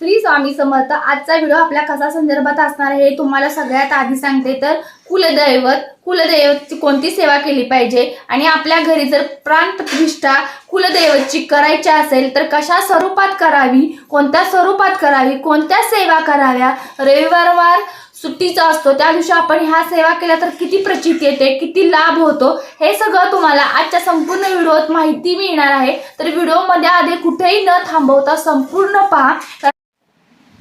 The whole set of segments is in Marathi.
श्री स्वामी समर्थ आजचा व्हिडिओ आपल्या कसा संदर्भात असणार आहे हे तुम्हाला सगळ्यात आधी सांगते. तर कुलदैवत कुलदैवतची कोणती सेवा केली पाहिजे? आणि आपल्या घरी जर प्राण प्रतिष्ठा कुलदैवतची करायची असेल तर कशा स्वरूपात करावी? कोणत्या स्वरूपात करावी? कोणत्या सेवा कराव्या? रविवारवार सुट्टीचा असतो त्या दिवशी आपण ह्या सेवा केल्या तर किती प्रचिती येते किती लाभ होतो? हे सगळं तुम्हाला आजच्या संपूर्ण व्हिडिओत माहिती मिळणार आहे. तर व्हिडिओमध्ये आधी कुठेही न थांबवता संपूर्ण पहा.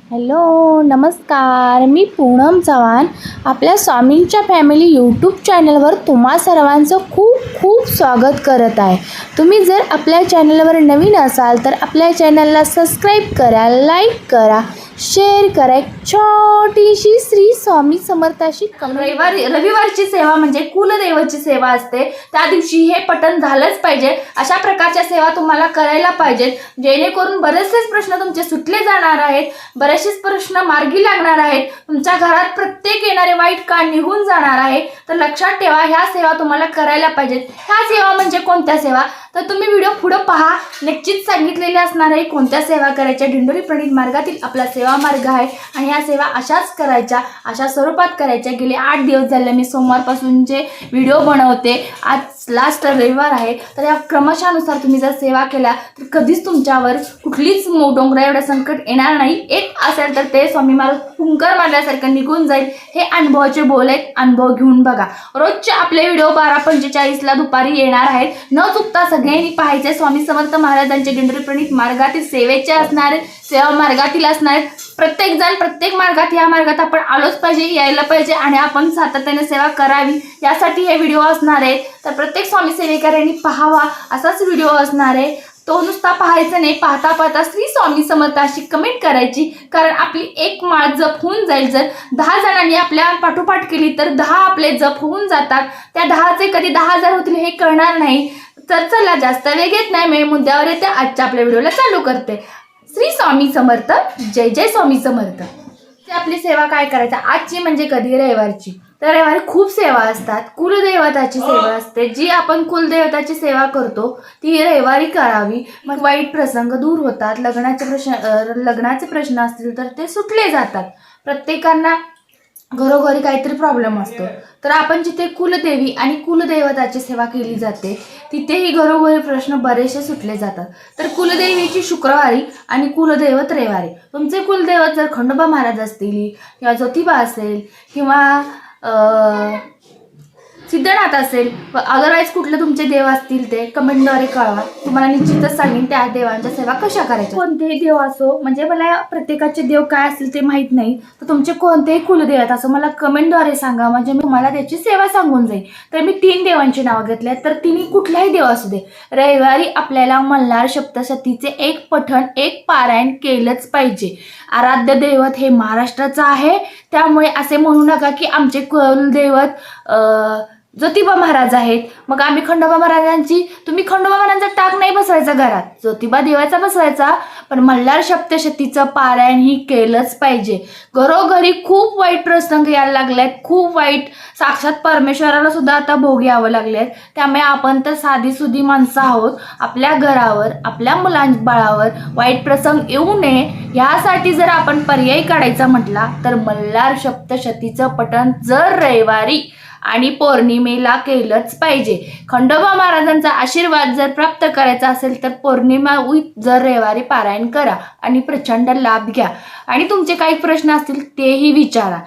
हॅलो नमस्कार. मी पूनम चव्हाण. आपल्या स्वामींच्या फॅमिली यूट्यूब चॅनलवर तुम्हा सर्वांचं खूप खूप स्वागत करत आहे. तुम्ही जर आपल्या चॅनलवर नवीन असाल तर आपल्या चॅनलला सबस्क्राईब करा लाईक करा शेअर करा. एक छोटीशी श्री स्वामी समर्थाशी रविवारी रविवारची सेवा म्हणजे कुलदेवाची सेवा असते. त्या दिवशी हे पठण झालंच पाहिजे. अशा प्रकारच्या सेवा तुम्हाला करायला पाहिजेत. जेणेकरून बरेचसेच प्रश्न तुमचे सुटले जाणार आहेत. बरेचसेच प्रश्न मार्गी लागणार आहेत. तुमच्या घरात प्रत्येक येणारे वाईट काळ निघून जाणार आहे. तर लक्षात ठेवा ह्या सेवा तुम्हाला करायला पाहिजेत. ह्या सेवा म्हणजे कोणत्या सेवा? तर तुम्ही व्हिडिओ पुढं पहा. निश्चित सांगितलेले असणार आहे कोणत्या सेवा करायच्या? दिंडोरी प्रणित मार्गातील आपला सेवा मार्ग आहे. आणि ह्या सेवा अशाच करायच्या अशा स्वरूपात करायच्या. गेले आठ दिवस झाले मी सोमवारपासून जे व्हिडिओ बनवते आज लास्ट रविवार आहे. तर या क्रमशानुसार तुम्ही जर सेवा केल्या तर कधीच तुमच्यावर कुठलीच मो डोंगरा एवढं संकट येणार नाही. एक असेल तर ते स्वामी महाराज फुंकर मारल्यासारखं निघून जाईल. हे अनुभवाचे बोल आहेत. अनुभव घेऊन बघा. रोजचे आपले व्हिडिओ बारा पंचेचाळीसला दुपारी येणार आहेत. न चुकता सगळ्यांनी पाहायचे स्वामी समर्थ महाराजांचे दिंडोरी प्रणित मार्गातील सेवेचे असणारे सेवा मार्गातील असणार. प्रत्येक जण प्रत्येक मार्गात या मार्गात आपण आलोच पाहिजे यायला पाहिजे आणि आपण सातत्याने सेवा करावी. यासाठी हे व्हिडिओ असणार आहे. तर प्रत्येक स्वामी सेवेकऱ्यांनी पाहावा असाच व्हिडिओ असणार आहे. तो नुसता पाहायचा नाही पाहता पाहता श्री स्वामी समर्थ अशी कमेंट करायची. कारण आपली एक माळ जप होऊन जाईल जर दहा जणांनी आपल्या पाठोपाठ केली तर दहा आपले जप होऊन जातात. त्या दहाचे कधी दहा हजार होतील हे कळणार नाही. तर चला जास्त वेग येत नाही मी मुद्द्यावर येते. आजच्या आपल्या व्हिडिओला चालू करते. श्री स्वामी समर्थ जय जय स्वामी समर्थ. ती आपली सेवा काय करायचं? आजची म्हणजे कधी? रविवारची. तर रविवारी खूप सेवा असतात. कुलदैवताची सेवा असते. जी आपण कुलदैवताची सेवा करतो ती रविवारी करावी. मग वाईट प्रसंग दूर होतात. लग्नाचे प्रश्न लग्नाचे प्रश्न असतील तर ते सुटले जातात. प्रत्येकांना घरोघरी काहीतरी प्रॉब्लेम असतो. तर आपण जिथे कुलदेवी आणि कुलदैवताची सेवा केली जाते तिथेही घरोघरी प्रश्न बरेचसे सुटले जातात. तर कुलदेवीची शुक्रवारी आणि कुलदैवत रविवारी. तुमचे कुलदैवत जर खंडोबा महाराज असतील किंवा ज्योतिबा असेल किंवा सिद्धनाथ असेल. अदरवाईज कुठले तुमचे देव असतील ते कमेंटद्वारे कळवा. तुम्हाला निश्चितच सांगेन त्या देवांच्या सेवा कशा करायच्या. कोणतेही देव असो म्हणजे मला प्रत्येकाचे देव काय असतील ते माहीत नाही. तर तुमचे कोणतेही कुलदेवत असो मला कमेंटद्वारे सांगा. म्हणजे मी तुम्हाला त्याची सेवा सांगून जाईल तर मी तीन देवांची नावं घेतली तर तिन्ही कुठलाही देव असू दे. रविवारी आपल्याला मल्हार सप्तशतीचे एक पठण एक पारायण केलंच पाहिजे. आराध्य दैवत हे महाराष्ट्राचं आहे. त्यामुळे असे म्हणू नका की आमचे कुलदैवत ज्योतिबा महाराज आहेत मग आम्ही खंडोबा महाराजांची तुम्ही खंडोबा महाराजांचा टाक नाही बसवायचा घरात. ज्योतिबा देवाचा बसवायचा पण मल्हार सप्तशतीचं पारायण ही केलंच पाहिजे. घरोघरी खूप वाईट प्रसंग यायला लागलेत खूप वाईट. साक्षात परमेश्वराला सुद्धा आता भोग यावं लागलेत. त्यामुळे आपण तर साधी सुधी माणसं आहोत. आपल्या घरावर आपल्या मुलां बाळावर वाईट प्रसंग येऊ नये. यासाठी जर आपण पर्याय काढायचा म्हटला तर मल्हार सप्तशतीचं पठण जर रविवारी आणि पौर्णिमेला केलंच पाहिजे. खंडोबा महाराजांचा आशीर्वाद जर प्राप्त करायचा असेल तर पौर्णिमा उई जर रविवारी पारायण करा आणि प्रचंड लाभ घ्या. आणि तुमचे काही प्रश्न असतील तेही विचारा.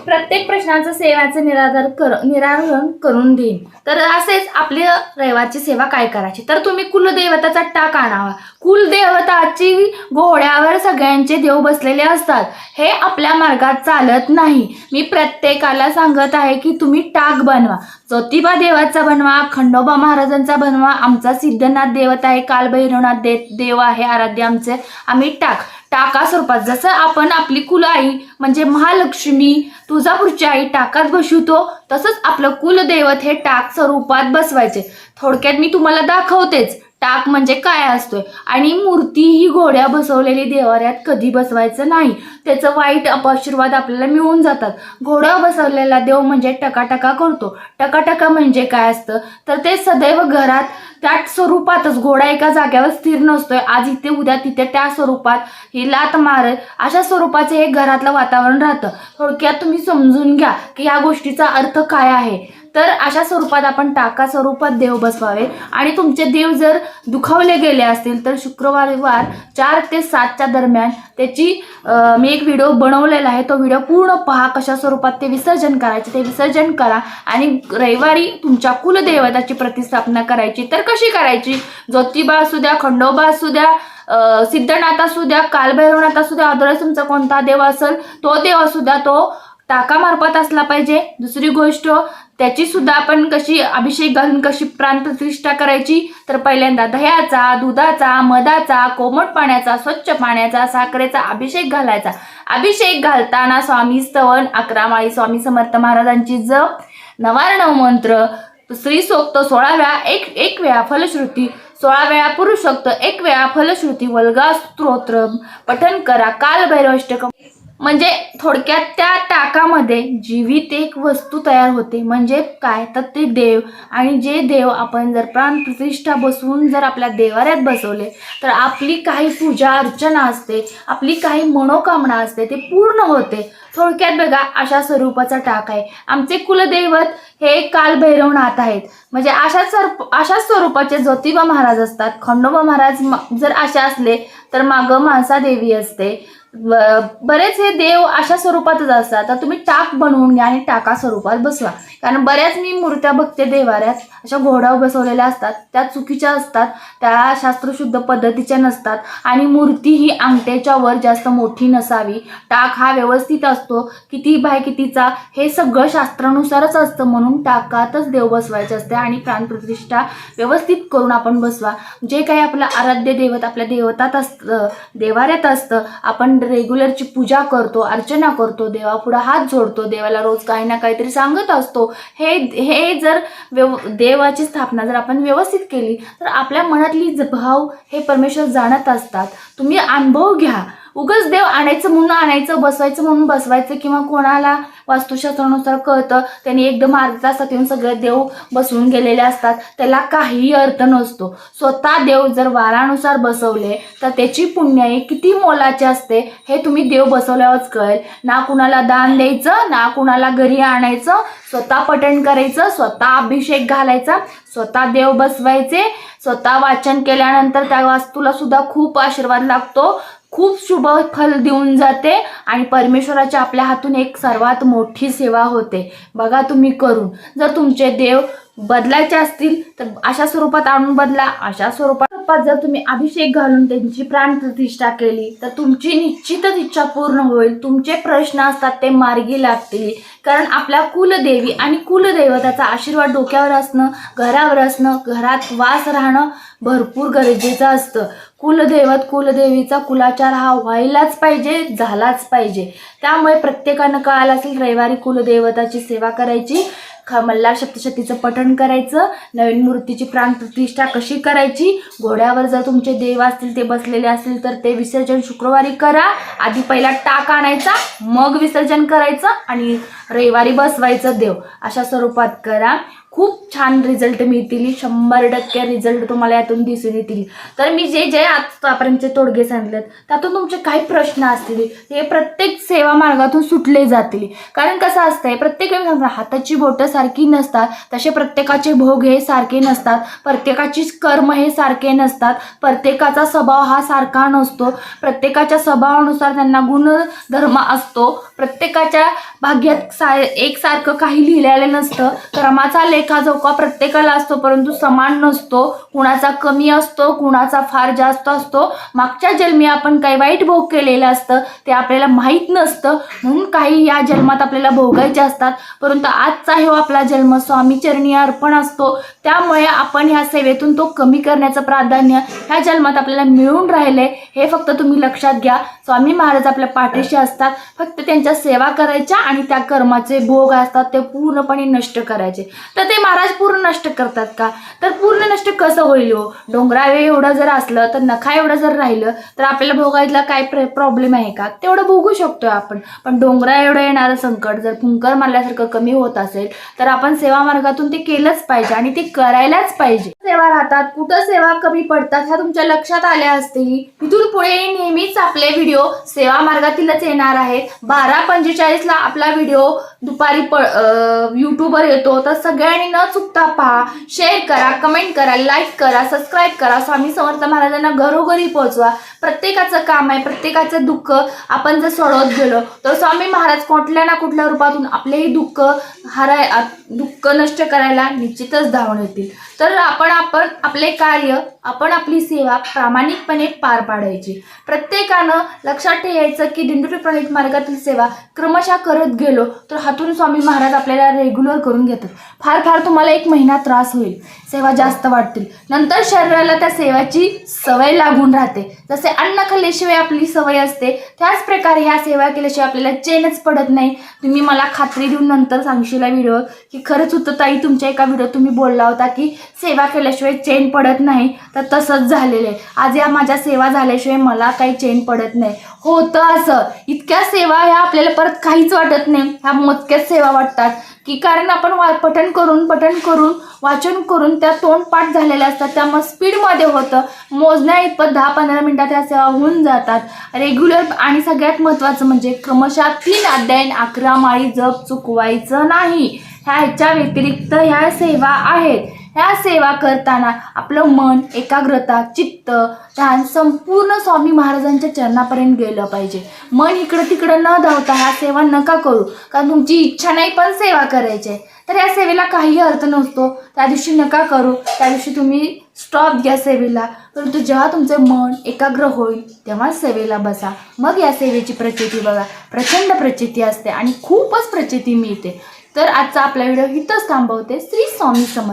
प्रत्येक प्रश्नाचं सेवाचं निराधार कर निराकरण करून देईन. तर असेच आपली रैवाची सेवा काय करायची? तर तुम्ही कुलदेवताचा टाक आणावा. कुलदेवताची घोड्यावर सगळ्यांचे देव बसलेले असतात. हे आपल्या मार्गात चालत नाही. मी प्रत्येकाला सांगत आहे की तुम्ही टाक बनवा. ज्योतिबा देवाचा बनवा खंडोबा महाराजांचा बनवा. आमचा सिद्धनाथ देवता आहे कालभैरवनाथ दे देव आहे आराध्य आमचे. आम्ही टाक. टाका स्वरूपात. जसं आपण आपली कुलआई म्हणजे महालक्ष्मी तुळजापूरची आई टाकात बसवतो तसंच आपलं कुलदैवत हे टाक स्वरूपात बसवायचे. थोडक्यात मी तुम्हाला दाखवतेच. टाक म्हणजे काय असतोय? आणि मूर्ती ही घोड्या बसवलेली देवाऱ्यात कधी बसवायचं नाही. त्याचं वाईट अपआशीर्वाद आपल्याला मिळून जातात. घोड्या बसवलेला देव म्हणजे टकाटका करतो. टकाटका म्हणजे काय असतं? तर ते सदैव घरात त्या स्वरूपातच घोडा एका जाग्यावर स्थिर नसतोय. आज इथे उद्या तिथे त्या स्वरूपात ही लात मारत अशा स्वरूपाचे हे घरातलं वातावरण राहतं. थोडक्यात तुम्ही समजून घ्या की या गोष्टीचा अर्थ काय आहे? तर अशा स्वरूपात आपण टाका स्वरूपात देव बसवावे. आणि तुमचे देव जर दुखावले गेले असतील तर शुक्रवारवार चार ते सातच्या दरम्यान त्याची मी एक व्हिडिओ बनवलेला आहे. तो व्हिडिओ पूर्ण पहा कशा स्वरूपात ते विसर्जन करायचे. ते विसर्जन करा आणि रविवारी तुमच्या कुलदेवताची प्रतिस्थापना करायची. तर कशी करायची? ज्योतिबा असू द्या खंडोबा असू द्या सिद्धनाथ असू द्या कालभैरवनाथ असू द्या अदरवाईज तुमचा कोणता देव असेल तो देव असू द्या तो टाकामार्फत असला पाहिजे. दुसरी गोष्ट त्याची सुद्धा आपण कशी अभिषेक घालून कशी प्राणप्रतिष्ठा करायची? तर पहिल्यांदा दह्याचा दुधाचा मधाचा कोमट पाण्याचा स्वच्छ पाण्याचा साखरेचा अभिषेक घालायचा. अभिषेक घालताना स्वामी स्तवन अकरा माळी स्वामी समर्थ महाराजांची जप नवारण मंत्र श्री सोक्त सोळा वेळा एक एक वेळा फलश्रुती सोळा वेळा पुरुषोक्त एक वेळा फलश्रुती वल्गा स्तोत्र पठन करा काल भैरवाष्टकम म्हणजे थोडक्यात त्या टाकामध्ये जीवित एक वस्तू तयार होते. म्हणजे काय? तर ते देव. आणि जे देव आपण जर प्राण प्रतिष्ठा बसवून जर आपल्या देवाऱ्यात बसवले तर आपली काही पूजा अर्चना असते आपली काही मनोकामना असते ते पूर्ण होते. थोडक्यात बघा अशा स्वरूपाचा टाक आहे. आमचे कुलदैवत हे कालभैरवनाथ आहेत. म्हणजे अशा सर अशा स्वरूपाचे ज्योतिबा महाराज असतात. खंडोबा महाराज जर असे असले तर मागं माणसादेवी असते. बरेच हे देव अशा स्वरूपातच असतात. तर तुम्ही टाक बनवून घ्या आणि टाका स्वरूपात बसवा. कारण बऱ्याच मी मूर्त्या बघते देवाऱ्यात. अशा घोड्यावर बसवलेल्या असतात. त्या चुकीच्या असतात. त्या शास्त्रशुद्ध पद्धतीच्या नसतात. आणि मूर्ती ही अंगठ्याच्या वर जास्त मोठी नसावी. टाक हा व्यवस्थित असतो. किती बाय कितीचा हे सगळं शास्त्रानुसारच असतं. म्हणून टाकातच देव बसवायचे असते आणि प्राणप्रतिष्ठा व्यवस्थित करून आपण बसवा. जे काही आपलं आराध्य दैवत आपल्या देवतात असतं देवाऱ्यात असतं आपण रेग्युलरची पूजा करतो अर्चना करतो देवापुढं हात जोडतो देवाला रोज काही ना काहीतरी सांगत असतो. हे हे जर व्यव देवाची स्थापना जर आपण व्यवस्थित केली तर आपल्या मनातली भाव हे परमेश्वर जाणत असतात. तुम्ही अनुभव घ्या. उगाच देव आणायचं म्हणून आणायचं बसवायचं म्हणून बसवायचं किंवा कोणाला वास्तुशास्त्रानुसार कळतं त्यांनी एकदम अर्ध्या तासात येऊन सगळे देव बसवून गेलेले असतात. त्याला काहीही अर्थ नसतो. स्वतः देव जर वारानुसार बसवले तर त्याची पुण्याई किती मोलाची असते हे तुम्ही देव बसवल्यावरच कळेल. ना कुणाला दान द्यायचं ना कुणाला घरी आणायचं स्वतः पठण करायचं स्वतः अभिषेक घालायचा स्वतः देव बसवायचे स्वतः वाचन केल्यानंतर त्या वास्तूला सुद्धा खूप आशीर्वाद लागतो. खूप शुभ फल देऊन जाते आणि परमेश्वराच्या आपल्या हातून एक सर्वात मोठी सेवा होते. बघा तुम्ही करून. जर तुमचे देव बदलायचे असतील तर अशा स्वरूपात आणून बदला. अशा स्वरूपात स्वरूपात जर तुम्ही अभिषेक घालून त्यांची प्राणप्रतिष्ठा केली तर तुमची निश्चितच इच्छा पूर्ण होईल. तुमचे प्रश्न असतात ते मार्गी लागतील. कारण आपल्या कुलदेवी आणि कुलदैवताचा आशीर्वाद डोक्यावर असणं घरावर असणं घरात वास राहणं भरपूर गरजेचं असतं. कुलदैवत कुलदेवीचा कुलाचार हा व्हायलाच पाहिजे झालाच पाहिजे. त्यामुळे प्रत्येकानं कळालं असेल रविवारी कुलदैवताची सेवा करायची. ख मल्हार सप्तशतीचं पठण करायचं नवीन मूर्तीची प्राणप्रतिष्ठा कशी करायची घोड्यावर जर तुमचे देव असतील ते बसलेले असतील तर ते विसर्जन शुक्रवारी करा. आधी पहिला टाक आणायचा मग विसर्जन करायचं आणि रविवारी बसवायचं देव. अशा स्वरूपात करा. खूप छान रिझल्ट मिळतील. शंभर टक्के रिझल्ट तुम्हाला यातून दिसून येतील. तर मी जे जे आजपर्यंतचे तोडगे सांगितलेत त्यातून तुमचे काही प्रश्न असतील हे प्रत्येक सेवा मार्गातून सुटले जातील. कारण कसं असतंय प्रत्येक वेळी सांगतात, हाताची बोटं सारखी नसतात तसे प्रत्येकाचे भोग हे सारखे नसतात प्रत्येकाची कर्म हे सारखे नसतात प्रत्येकाचा स्वभाव हा सारखा नसतो प्रत्येकाच्या स्वभावानुसार त्यांना गुणधर्म असतो प्रत्येकाच्या भाग्यात सा एकसारखं काही लिहिलेलं नसतं क्रमाचा लेखाजोखा प्रत्येकाला असतो परंतु समान नसतो. कुणाचा कमी असतो कुणाचा फार जास्त असतो. मागच्या जन्मी आपण काही वाईट भोग केलेलं असतं ते आपल्याला माहीत नसतं. म्हणून काही या जन्मात आपल्याला भोगायचे असतात. परंतु आजचा हे आपला जन्म स्वामी चरणी अर्पण असतो. त्यामुळे आपण ह्या सेवेतून तो कमी करण्याचं प्राधान्य ह्या जन्मात आपल्याला मिळून राहिले हे फक्त तुम्ही लक्षात घ्या. स्वामी महाराज आपल्या पाठीशी असतात फक्त त्यांच्या सेवा करायच्या आणि त्या कर्माचे भोग असतात ते पूर्णपणे नष्ट करायचे. तर ते महाराज पूर्ण नष्ट करतात का? तर पूर्ण नष्ट कसं होईल हो? डोंगरावे एवढं जर असलं तर नखा एवढं जर राहिलं तर आपल्याला भोगायला काय प्रॉब्लेम आहे का? तेवढं भोगू शकतोय आपण. पण डोंगरा एवढं येणारं संकट जर फुंकर मारल्यासारखं कमी होत असेल तर आपण सेवा मार्गातून ते केलंच पाहिजे आणि ते करायलाच पाहिजे. सेवा राहतात कुठं सेवा कमी पडतात ह्या तुमच्या लक्षात आल्या असतील. इथून पुढे नेहमीच आपले व्हिडिओ सेवा मार्गातीलच येणार आहेत बारा पंचेचाळीसला आपला व्हिडिओ दुपारी प यूट्यूबवर येतो. तर सगळ्यांनी न चुकता पहा. शेअर करा कमेंट करा लाईक करा सबस्क्राईब करा. स्वामी समर्थ महाराजांना घरोघरी पोहोचवा. प्रत्येकाचं काम आहे प्रत्येकाचं दुःख आपण जर सोडवत गेलो तर स्वामी महाराज कुठल्या ना कुठल्या रूपातून आपलेही दुःख हराय दुःख नष्ट करायला निश्चितच धावून येतील. तर आपण आपण आपले कार्य आपण आपली सेवा प्रामाणिकपणे पार पाडायची. प्रत्येकानं लक्षात ठेवायचं की दिंडोरी प्रणित मार्गातील सेवा क्रमशः करत गेलो तर हातून स्वामी महाराज आपल्याला रेग्युलर करून घेतात. फार फार तुम्हाला एक महिना त्रास होईल. सेवा जास्त वाटतील नंतर शरीराला त्या सेवाची सवय लागून राहते. जसे अन्न खाल्ल्याशिवाय आपली सवय असते त्याच प्रकारे ह्या सेवा केल्याशिवाय आपल्याला चेनच पडत नाही. तुम्ही मला खात्री देऊन नंतर सांगशील व्हिडिओ की खरंच होतं ताई तुमच्या एका व्हिडिओ तुम्ही बोलला होता की सेवा केल्याशिवाय चेन पडत नाही. तर तसंच झालेलं आहे. आज या माझ्या सेवा झाल्याशिवाय मला काही चेन पडत नाही. होतं असं. इतक्या सेवा ह्या आपल्याला परत काहीच वाटत नाही. ह्या मोजक्याच सेवा वाटतात. की कारण आपण वा पठण करून पठण करून वाचन करून त्या तोंडपाठ झालेल्या असतात. त्यामुळे स्पीडमध्ये होतं. मोजण्या इतपत दहा पंधरा मिनटात ह्या सेवा होऊन जातात. रेग्युलर आणि सगळ्यात महत्त्वाचं म्हणजे क्रमशः तीन अध्यायन अकरा माळी जप चुकवायचं नाही. ह्याच्या व्यतिरिक्त ह्या सेवा आहेत. ह्या सेवा करताना आपलं मन एकाग्रता चित्त ध्यान संपूर्ण स्वामी महाराजांच्या चरणापर्यंत गेलं पाहिजे. मन इकडं तिकडं न धावता ह्या सेवा नका करू कारण तुमची इच्छा नाही पण सेवा करायची आहे. तर या सेवेला काही अर्थ नसतो त्या दिवशी नका करू त्या दिवशी तुम्ही स्टॉप घ्या सेवेला. परंतु जेव्हा तुमचं मन एकाग्र होईल तेव्हा सेवेला बसा. मग या सेवेची प्रचिती बघा. प्रचंड प्रचिती असते आणि खूपच प्रचिती मिळते. तर आजचा आपला व्हिडिओ इथंच थांबवते. श्री स्वामी समर्थ.